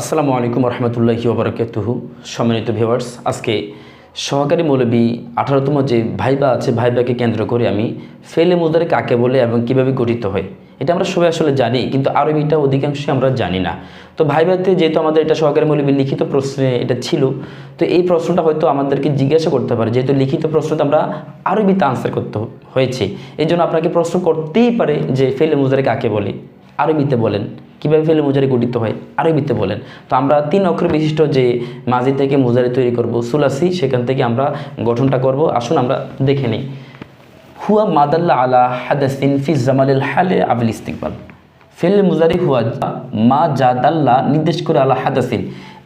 আসসালামু আলাইকুম রহমতুল্লাহি ওবরাকাতুহু। সম্মানিত ভিউয়ার্স, আজকে সহকারী মৌলবী আঠারোতম যে ভাইবা আছে, ভাইবাকে কেন্দ্র করে আমি ফেলে মুদারে কাকে বলে এবং কীভাবে গঠিত হয়, এটা আমরা সবাই আসলে জানি, কিন্তু আরবিটা অধিকাংশই আমরা জানি না। তো ভাইবাতে যেহেতু আমাদের এটা সহকারী মৌলবী লিখিত প্রশ্নে এটা ছিল, তো এই প্রশ্নটা হয়তো আমাদেরকে জিজ্ঞাসা করতে পারে, যেহেতু লিখিত প্রশ্নটা আমরা আরবিতে আনসার করতে হয়েছে। এই জন্য আপনাকে প্রশ্ন করতেই পারে যে ফেলে মুজারে কাকে বলে, আরবিতে বলেন। কীভাবে ফেলে মুজারি গঠিত হয়? আরবিতে বলেন। তো আমরা তিন অক্ষর বিশিষ্ট যে মাঝি থেকে মুজারি তৈরি করব, সুলাসি, সেখান থেকে আমরা গঠনটা করব। আসুন আমরা দেখে নিই। হুয়া মাদাল্লা আলা হাদাসিন ফি জামালিল হালে আবিল ইস্তিকবাল। ফেল মুজারি হুয়া মা জাদাল্লা নির্দেশ করে আলা হাদাসিন।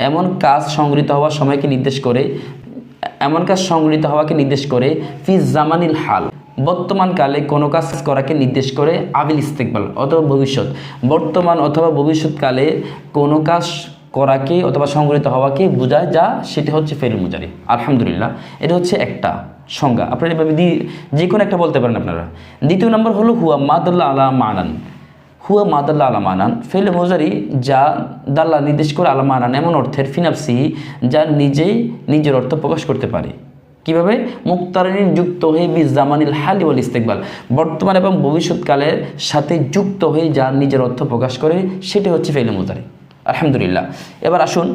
এমন কাজ সংগৃহীত হওয়ার সময়কে নির্দেশ করে, এমন কাজ সংগৃহীত হওয়াকে নির্দেশ করে ফি জামানিল হাল। বর্তমান কালে কোনো কাজ করাকে নির্দেশ করে আবিল ইস্তেকবাল অথবা ভবিষ্যৎ। বর্তমান অথবা ভবিষ্যৎকালে কোনো কাজ করাকে অথবা সংগঠিত হওয়াকে বোঝায় যা সেটি হচ্ছে ফেল মুজারি। আলহামদুলিল্লাহ, এটা হচ্ছে একটা সংজ্ঞা। আপনারা এভাবে যে কোনো একটা বলতে পারেন আপনারা। দ্বিতীয় নম্বর হলো, হুয়া মাদুল্লাহ আলা মানান। হুয়া মাদাল্লা আলা মানান। ফেলে মোজারি যা দাল্লা নির্দেশ করে আলা মানান, এমন অর্থের ফিনাফসি যা নিজেই নিজের অর্থ প্রকাশ করতে পারে। কীভাবে? মুক্তারিনীর যুক্ত হয়ে বি জামানিল হালি ওয়াল ইস্তেকবাল। বর্তমান এবং ভবিষ্যৎকালের সাথে যুক্ত হয়ে যা নিজের অর্থ প্রকাশ করে, সেটি হচ্ছে ফেলে মুজারি। আলহামদুলিল্লাহ। এবার আসুন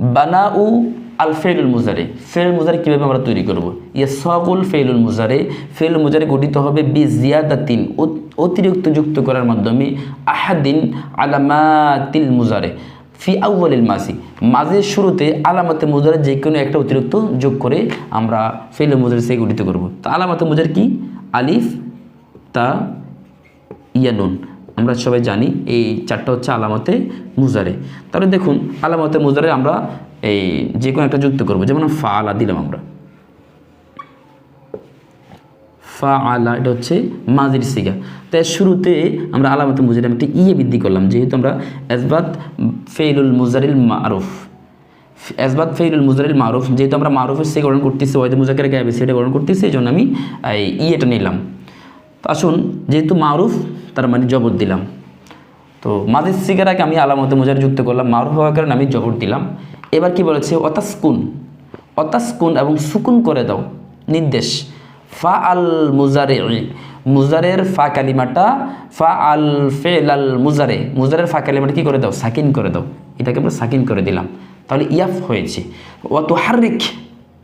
বানা উ আল ফেলুল মুজারে। ফেল মুজারে কীভাবে আমরা তৈরি করব? ইয়ে সগুল ফেলুল মুজারে। ফেল মুজারে গঠিত হবে বি জিয়াদাতিন অতিরিক্ত যুক্ত করার মাধ্যমে আহাদিন আলামাতিল মুজারে। ফি আউ্বালিল মাসি। মাঝের শুরুতে আলামাতে মুজারে যে কোনো একটা অতিরিক্ত যোগ করে আমরা ফেলে মুজার সে গঠিত করব। তো আলামাতে মুজার কি? আলিফ, তা ইয়ানুন আমরা সবাই জানি এই চারটা হচ্ছে আলামতে মুজারে তাহলে দেখুন, আলামতে মুজারে আমরা এই যে কোনো একটা যুক্ত করব। যেমন ফা আলা দিলাম আমরা। ফা আলা এটা হচ্ছে মাজির সিগা। তাই শুরুতে আমরা আলামতে মুজারে একটা ইয়ে বৃদ্ধি করলাম। যেহেতু আমরা এসবাত ফেইলুল মুজারিল মারুফ। এসবাত ফেইলুল মুজারিল মারুফ, যেহেতু আমরা মারুফের সে গ্রহণ করতেছি ওয়াইদ মুজাকের গায়ে সেটা গ্রহণ করতেছি, এই জন্য আমি এই ইয়েটা নিলাম। আসুন, যেহেতু মারুফ, তার মানে জবর দিলাম। তো মাজির সিগারাকে আমি আলামতে মুজারে যুক্ত করলাম। মারুফ হওয়ার কারণে আমি জবর দিলাম। এবার কি বলেছে? অতাসকুন অতাসকুন এবং সুকুন করে দাও। নির্দেশ। ফা আল মুজারে মুজারের ফা কালিমাটা ফা আল ফেল আল মুজারে মুজারের ফা কালিমাটা কী করে দাও? সাকিন করে দাও। এটাকে আমরা সাকিন করে দিলাম। তাহলে ইয়াফ হয়েছে। অত হারিক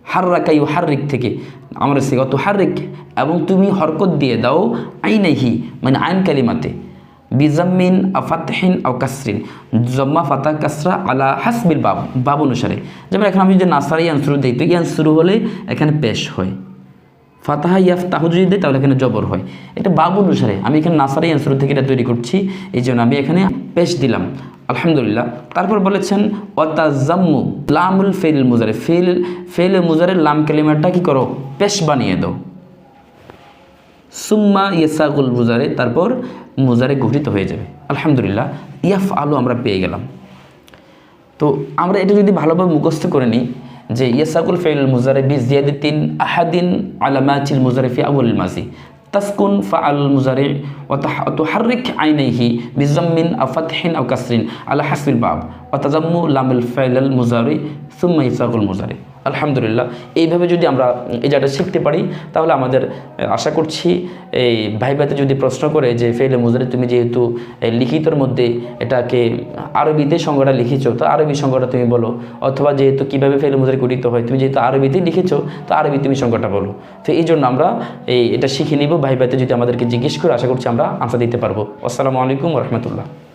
হার্রাকা ইউ হার্রিক থেকে। আমরা সে অত হার্রিক এবং তুমি হরকত দিয়ে দাও আইনাহি মানে আইন কালিমাতে। বিজাম্মিন আফাতহিন আও কাসরিন। জম্মা, ফাতা, কাসরা, আলা হাসবিল বাব। বাব অনুসারে। যেমন এখন আমি যদি নাসারা ইয়ান শুরু দিই, তো ইয়ান শুরু হলে এখানে পেশ হয়। ফাতাহা ইয়াফ তাহু যদি দেয় তাহলে এখানে জবর হয়। এটা বাব অনুসারে। আমি এখানে নাসারা ইয়ান শুরু থেকে এটা তৈরি করছি। এই জন্য আমি এখানে পেশ দিলাম। আলহামদুলিল্লাহ। তারপর বলেছেন, ওয়াতাজাম্মু লামুল ফেল মুজারে। ফেল ফেল মুজারের লাম কালিমাটা কি করো? পেশ বানিয়ে দাও। সুম্মা ইয়েসাগুল মুজারে, তারপর মুজারে গঠিত হয়ে যাবে। আলহামদুলিল্লাহ ইয়াফ আলু আমরা পেয়ে গেলাম। তো আমরা এটা যদি ভালোভাবে মুখস্থ করে নিই যে ইয়াসাকুল ফেল মুজারেবি জিয়াদিন আহাদিন আলামাচিল মুজারেফি আবুল মাসি তাসকুন ফাআল মুজারে ওয়াতুহারিক আইনাইহি বিজম্মিন আও ফাতহিন আও কাসরিন আলা হাসবিল বাব। ওয়া তাজাম্মু লামিল ফাইলাল মুজারি সুম্মা ইয়াসাকুল মুজারি আলহামদুলিল্লাহ। এইভাবে যদি আমরা এই জায়গাটা শিখতে পারি, তাহলে আমাদের আশা করছি এই ভাইভাতে যদি প্রশ্ন করে যে ফেলে মুজারে তুমি যেহেতু লিখিতর মধ্যে এটাকে আরবিতে সংজ্ঞাটা লিখেছো, তো আরবি সংজ্ঞাটা তুমি বলো। অথবা যেহেতু কীভাবে ফেলে মুজারে গঠিত হয়, তুমি যেহেতু আরবিতেই লিখেছো, তো আরবি তুমি সংজ্ঞাটা বলো। তো এই জন্য আমরা এই, এটা শিখে নিব ভাইভাতে যদি আমাদেরকে জিজ্ঞেস করে, আশা করছি আমরা আনসার দিতে পারব। আসসালামু আলাইকুম রহমতুল্লাহ।